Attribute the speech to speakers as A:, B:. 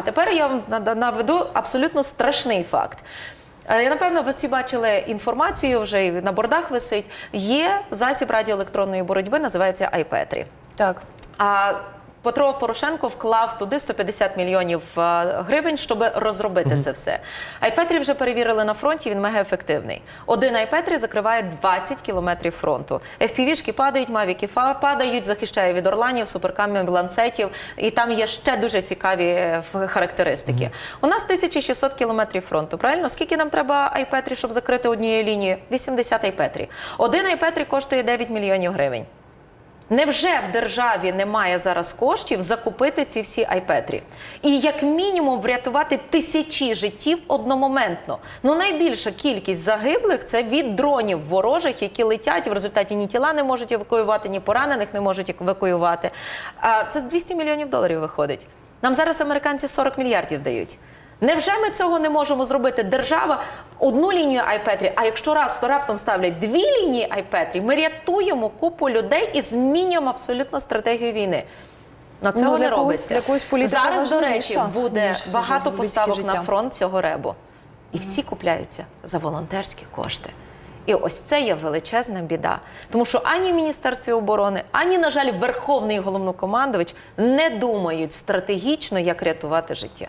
A: А тепер я вам наведу абсолютно страшний факт. Е, Я напевно, ви всі бачили інформацію вже і на бордах висить. Є засіб радіоелектронної боротьби, називається iPetri.
B: Так.
A: А Петро Порошенко вклав туди 150 мільйонів е, гривень, щоб розробити це все. Айпетрі вже перевірили на фронті. Він мега ефективний. Один айпетрі закриває 20 кілометрів фронту. FPV-шки падають, мавіки падають, захищає від орланів, суперкамів, ланцетів. І там є ще дуже цікаві е, характеристики. У нас 1600 кілометрів фронту. Правильно, скільки нам треба айпетрі, щоб закрити однією лінією? 80 айпетрі. Один айпетрі коштує 9 мільйонів гривень. Невже в державі немає зараз коштів закупити ці всі айпетрі? І як мінімум врятувати тисячі життів одномоментно. Ну найбільша кількість загиблих це від дронів ворожих, які летять в результаті ні тіла не можуть евакуювати, ні поранених не можуть евакуювати. А це з 200 мільйонів доларів виходить. Нам зараз американці 40 мільярдів дають. Невже ми цього не можемо зробити? Держава одну лінію айпетрі, а якщо раз, то раптом ставлять дві лінії айпетрі, ми рятуємо купу людей і змінюємо абсолютно стратегію війни. На цього
B: Ну,
A: не робиться.
B: когось політика
A: Зараз, до речі, буде
B: ніж
A: багато поставок
B: життя.
A: на фронт цього ребу. І всі купляються за волонтерські кошти. І ось це є величезна біда. Тому що ані в Міністерстві оборони, ані, на жаль, Верховний головнокомандувач не думають стратегічно, як рятувати життя.